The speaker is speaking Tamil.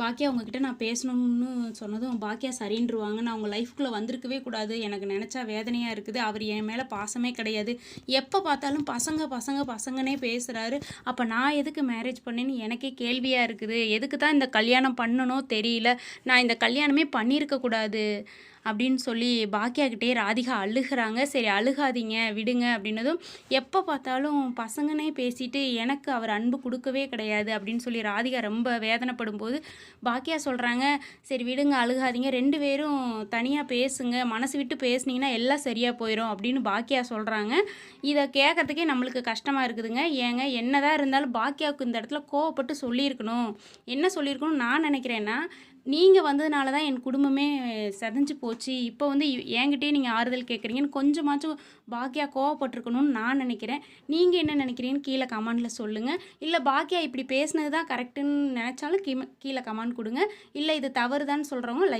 பாக்கியா அவங்கக்கிட்ட நான் பேசணும்னு சொன்னதும் பாக்கியா சரின்றுவாங்க. நான் அவங்க லைஃப்குள்ளே வந்திருக்கவே கூடாது. எனக்கு நினச்சா வேதனையாக இருக்குது. அவர் என் மேலே பாசமே கிடையாது. எப்போ பார்த்தாலும் பசங்க பசங்க பசங்கனே பேசுகிறாரு அப்போ நான் எதுக்கு மேரேஜ் பண்ணேன்னு எனக்கே கேள்வியாக இருக்குது. எதுக்கு தான் இந்த கல்யாணம் பண்ணணும் தெரியல. நான் இந்த கல்யாணமே பண்ணியிருக்கக்கூடாது அப்படின்னு சொல்லி பாக்கியாக்கிட்டே ராதிகா அழுகிறாங்க. சரி அழுகாதீங்க விடுங்க அப்படின்னதும் எப்போ பார்த்தாலும் பசங்கனே பேசிட்டு எனக்கு அவர் அன்பு கொடுக்கவே கிடையாது அப்படின்னு சொல்லி ராதிகா ரொம்ப வேதனைப்படும் போது பாக்கியா சொல்கிறாங்க சரி விடுங்க அழுகாதீங்க ரெண்டு பேரும் தனியாக பேசுங்க மனசு விட்டு பேசுனீங்கன்னா எல்லாம் சரியாக போயிடும் அப்படின்னு பாக்கியா சொல்கிறாங்க இதை கேட்கறதுக்கே நம்மளுக்கு கஷ்டமாக இருக்குதுங்க. ஏங்க என்னதான் இருந்தாலும் பாக்கியாவுக்கு இந்த இடத்துல கோவப்பட்டு சொல்லியிருக்கணும். என்ன சொல்லியிருக்கணும் நான் நினைக்கிறேன்னா நீங்கள் வந்ததுனால தான் என் குடும்பமே செதஞ்சு போச்சு. இப்போ வந்து இ- என்கிட்டயே நீங்கள் ஆறுதல் கேட்குறீங்கன்னு கொஞ்சமாச்சும் பாக்கியா கோவப்பட்டிருக்கணும்னு நான் நினைக்கிறேன். நீங்கள் என்ன நினைக்கிறீங்கன்னு கீழே கமெண்டில் சொல்லுங்கள் இல்லை பாக்கியா இப்படி பேசுனது தான் கரெக்டுன்னு நினச்சாலும் கீழே கமெண்ட் கொடுங்க. இல்லை இது தவறுதான்னு சொல்கிறவங்க லைக்